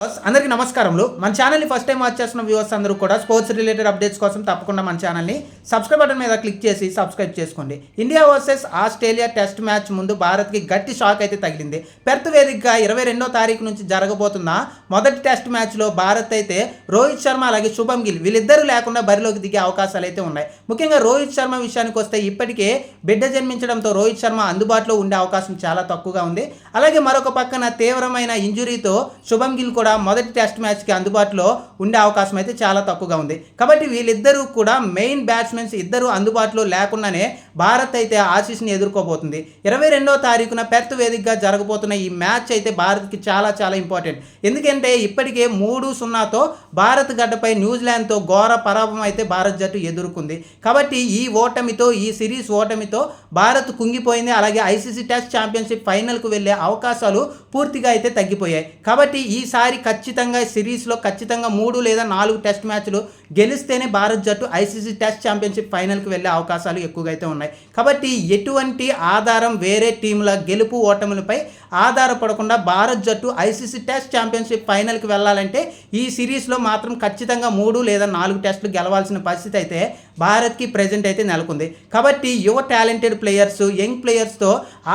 అందరికీ నమస్కారములు. మన ఛానల్ని ఫస్ట్ టైం వాచ్ చేస్తున్న వ్యూవర్స్ అందరూ కూడా స్పోర్ట్స్ రిలేటెడ్ అప్డేట్స్ కోసం తప్పకుండా మన ఛానల్ని సబ్స్క్రైబ్ బటన్ మీద క్లిక్ చేసి సబ్స్క్రైబ్ చేసుకోండి. India versus Australia test match ముందు భారత్కి గట్టి షాక్ అయితే తగిలింది. పెర్త్ వేదికగా ఇరవై రెండో తారీఖు నుంచి జరగబోతున్న మొదటి టెస్ట్ మ్యాచ్లో భారత్ అయితే రోహిత్ శర్మ అలాగే శుభం గిల్ వీళ్ళిద్దరూ లేకుండా బరిలోకి దిగే అవకాశాలు అయితే ఉన్నాయి. ముఖ్యంగా రోహిత్ శర్మ విషయానికి వస్తే ఇప్పటికే బిడ్డ జన్మించడంతో రోహిత్ శర్మ అందుబాటులో ఉండే అవకాశం చాలా తక్కువగా ఉంది. అలాగే మరొక పక్కన తీవ్రమైన ఇంజురీతో శుభం గిల్ కూడా మొదటి టెస్ట్ మ్యాచ్కి అందుబాటులో ఉండే అవకాశం అయితే చాలా తక్కువగా ఉంది. కాబట్టి వీళ్ళిద్దరూ కూడా మెయిన్ బ్యాట్స్మెన్స్ ఇద్దరు అందుబాటులో లేకుండానే భారత్ అయితే ఆశీస్ని ఎదుర్కోబోతుంది. ఇరవై రెండో తారీఖున పెర్త్ వేదికగా జరగబోతున్న ఈ మ్యాచ్ అయితే భారత్కి చాలా చాలా ఇంపార్టెంట్ ఎందుకంటే ఇప్పటికే మూడు సున్నాతో భారత్ గడ్డపై న్యూజిలాండ్తో ఘోర పరాభం అయితే భారత్ జట్టు ఎదుర్కొంది. కాబట్టి ఈ ఓటమితో ఈ సిరీస్ ఓటమితో భారత్ కుంగిపోయింది. అలాగే ఐసీసీ టెస్ట్ ఛాంపియన్షిప్ ఫైనల్కు వెళ్ళే అవకాశాలు పూర్తిగా అయితే తగ్గిపోయాయి. కాబట్టి ఈసారి ఖచ్చితంగా సిరీస్లో ఖచ్చితంగా మూడు లేదా నాలుగు టెస్ట్ మ్యాచ్లు గెలిస్తేనే భారత్ జట్టు ఐసీసీ టెస్ట్ ఛాంపియన్షిప్ ఫైనల్కి వెళ్ళే అవకాశాలు ఎక్కువగా అయితే ఉన్నాయి. కాబట్టి ఎటువంటి ఆధారం వేరే టీంల గెలుపు ఓటములపై ఆధారపడకుండా భారత్ జట్టు ఐసీసీ టెస్ట్ ఛాంపియన్షిప్ ఫైనల్కి వెళ్ళాలంటే ఈ సిరీస్లో మాత్రం ఖచ్చితంగా మూడు లేదా నాలుగు టెస్టులు గెలవాల్సిన పరిస్థితి అయితే భారత్కి ప్రజెంట్ అయితే నెలకొంది. కాబట్టి యువ టాలెంటెడ్ ప్లేయర్స్ యంగ్ ప్లేయర్స్తో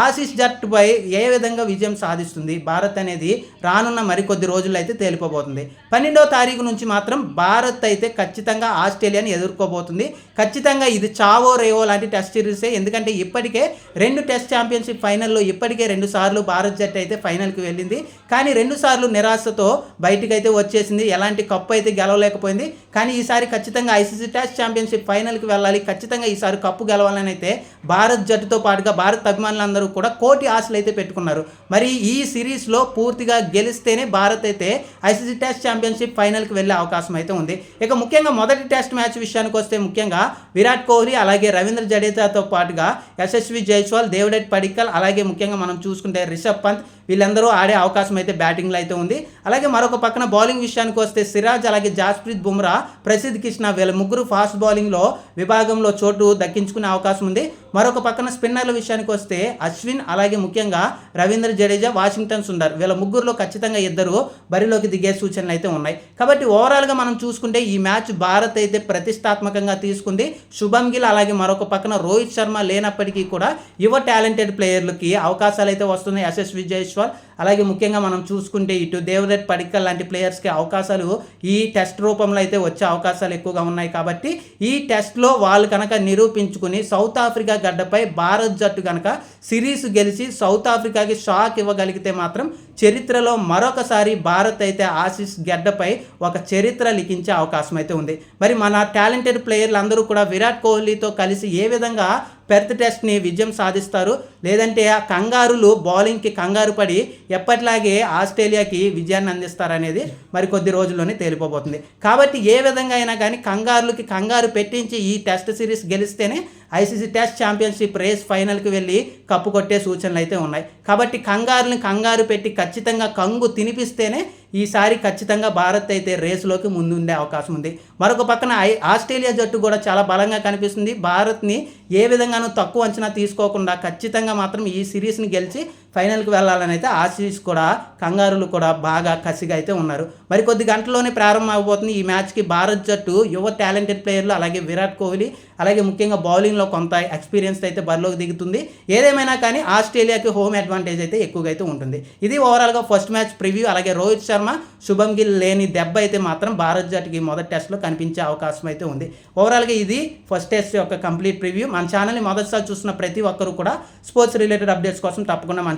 ఆశీస్ జట్టుపై ఏ విధంగా విజయం సాధిస్తుంది? భారత్ అనేది రానున్న మరికొద్ది రోజుల్లో అయితే తేలిపోబోతుంది. పన్నెండవ తారీఖు నుంచి మాత్రం భారత్ అయితే ఖచ్చితంగా ఆస్ట్రేలియాని ఎదుర్కోబోతుంది. ఖచ్చితంగా ఇది చావో రేవో లాంటి టెస్ట్ సిరీసే. ఎందుకంటే ఇప్పటికే రెండు టెస్ట్ ఛాంపియన్షిప్ ఫైనల్లో ఇప్పటికే రెండు సార్లు భారత్ జట్టు అయితే ఫైనల్కి వెళ్ళింది. కానీ రెండు సార్లు నిరాశతో బయటికి అయితే వచ్చేసింది. ఎలాంటి కప్పు అయితే గెలవలేకపోయింది. కానీ ఈసారి ఖచ్చితంగా ఐసీసీ టెస్ట్ ఛాంపియన్షిప్ ఫైనల్కి వెళ్ళాలి. ఖచ్చితంగా ఈసారి కప్పు గెలవాలని అయితే భారత్ జట్టుతో పాటుగా భారత్ అభిమానులందరూ కూడా కోటి ఆశలు అయితే పెట్టుకున్నారు. మరి ఈ సిరీస్లో పూర్తిగా గెలిస్తేనే భారత్ అయితే ఐసీసీ టెస్ట్ ఛాంపియన్షిప్ ఫైనల్కి వెళ్ళే అవకాశం అయితే ఉంది. ఇక ముఖ్యంగా మొదటి టెస్ట్ మ్యాచ్ విషయానికి వస్తే ముఖ్యంగా విరాట్ కోహ్లీ అలాగే రవీంద్ర జడేజాతో పాటుగా యశస్వి జైస్వాల్ దేవడెట్ పడిక్కల్ అలాగే ముఖ్యంగా మనం చూసుకుంటే రిషబ్ పంత్ వీళ్ళందరూ ఆడే అవకాశం అయితే బ్యాటింగ్లో అయితే ఉంది. అలాగే మరొక పక్కన బౌలింగ్ విషయానికి వస్తే సిరాజ్ అలాగే జాస్ప్రీత్ బుమ్రా ప్రసిద్ధ్ కృష్ణ వీళ్ళ ముగ్గురు ఫాస్ట్ బౌలింగ్లో విభాగంలో చోటు దక్కించుకునే అవకాశం ఉంది. మరొక పక్కన స్పిన్నర్ల విషయానికి వస్తే అశ్విన్ అలాగే ముఖ్యంగా రవీంద్ర జడేజా వాషింగ్టన్ సుందర్ వీళ్ళ ముగ్గురులో ఖచ్చితంగా ఇద్దరు బరిలోకి దిగే సూచనలు అయితే ఉన్నాయి. కాబట్టి ఓవరాల్గా మనం చూసుకుంటే ఈ మ్యాచ్ భారత్ అయితే ప్రతిష్టాత్మకంగా తీసుకుంది. శుభం గిల్ అలాగే మరొక పక్కన రోహిత్ శర్మ లేనప్పటికీ కూడా యువ టాలెంటెడ్ ప్లేయర్లకి అవకాశాలు అయితే వస్తున్నాయి. యశస్వి జైస్వాల్ అలాగే ముఖ్యంగా మనం చూసుకుంటే ఇటు దేవదత్ పడిక్కల్ లాంటి ప్లేయర్స్కి అవకాశాలు ఈ టెస్ట్ రూపంలో అయితే వచ్చే అవకాశాలు ఎక్కువగా ఉన్నాయి కాబట్టి ఈ టెస్ట్లో వాళ్ళు కనుక నిరూపించుకుని సౌత్ ఆఫ్రికా గడ్డపై భారత్ జట్టు కనుక సిరీస్ గెలిచి సౌత్ ఆఫ్రికాకి షాక్ ఇవ్వగలిగితే మాత్రం చరిత్రలో మరొకసారి భారత్ అయితే ఆశీస్ గడ్డపై ఒక చరిత్ర లిఖించే అవకాశం అయితే ఉంది. మరి మన టాలెంటెడ్ ప్లేయర్లు అందరూ కూడా విరాట్ కోహ్లీతో కలిసి ఏ విధంగా పెర్త్ టెస్ట్ని విజయం సాధిస్తారు? లేదంటే ఆ కంగారులు బౌలింగ్కి కంగారు పడి ఎప్పటిలాగే ఆస్ట్రేలియాకి విజయాన్ని అందిస్తారనేది మరి కొద్ది రోజుల్లోనే తేలిపోబోతుంది. కాబట్టి ఏ విధంగా అయినా కానీ కంగారులకి కంగారు పెట్టించి ఈ టెస్ట్ సిరీస్ గెలిస్తేనే ఐసీసీ టెస్ట్ ఛాంపియన్షిప్ రేస్ ఫైనల్కి వెళ్ళి కప్పు కొట్టే సూచనలు అయితే ఉన్నాయి. కాబట్టి కంగారుని కంగారు పెట్టి ఖచ్చితంగా కంగు తినిపిస్తేనే ఈసారి ఖచ్చితంగా భారత్ అయితే రేసులోకి ముందుండే అవకాశం ఉంది. మరొక పక్కన ఐ ఆస్ట్రేలియా జట్టు కూడా చాలా బలంగా కనిపిస్తుంది. భారత్ని ఏ విధంగానూ తక్కువ అంచనా తీసుకోకుండా ఖచ్చితంగా మాత్రం ఈ సిరీస్ని గెలిచి ఫైనల్కి వెళ్ళాలని అయితే ఆశీస్ కూడా కంగారులు కూడా బాగా కసిగా అయితే ఉన్నారు. మరి కొద్ది గంటల్లోనే ప్రారంభం అవబోతుంది. ఈ మ్యాచ్కి భారత్ జట్టు యువ టాలెంటెడ్ ప్లేయర్లు అలాగే విరాట్ కోహ్లీ అలాగే ముఖ్యంగా బౌలింగ్లో కొంత ఎక్స్పీరియన్స్ అయితే బరిలోకి దిగుతుంది. ఏదేమైనా కానీ ఆస్ట్రేలియాకి హోమ్ అడ్వాంటేజ్ అయితే ఎక్కువగా అయితే ఉంటుంది. ఇది ఓవరాల్గా ఫస్ట్ మ్యాచ్ ప్రివ్యూ. అలాగే రోహిత్ శర్మ శుభం గిల్ లేని దెబ్బ అయితే మాత్రం భారత్ జట్టుకి మొదటి టెస్ట్లో కనిపించే అవకాశం అయితే ఉంది. ఓవరాల్గా ఇది ఫస్ట్ టెస్ట్ యొక్క కంప్లీట్ ప్రివ్యూ. మన ఛానల్ని మొదటిసారి చూస్తున్న ప్రతి ఒక్కరు కూడా స్పోర్ట్స్ రిలేటెడ్ అప్డేట్స్ కోసం తప్పకుండా మన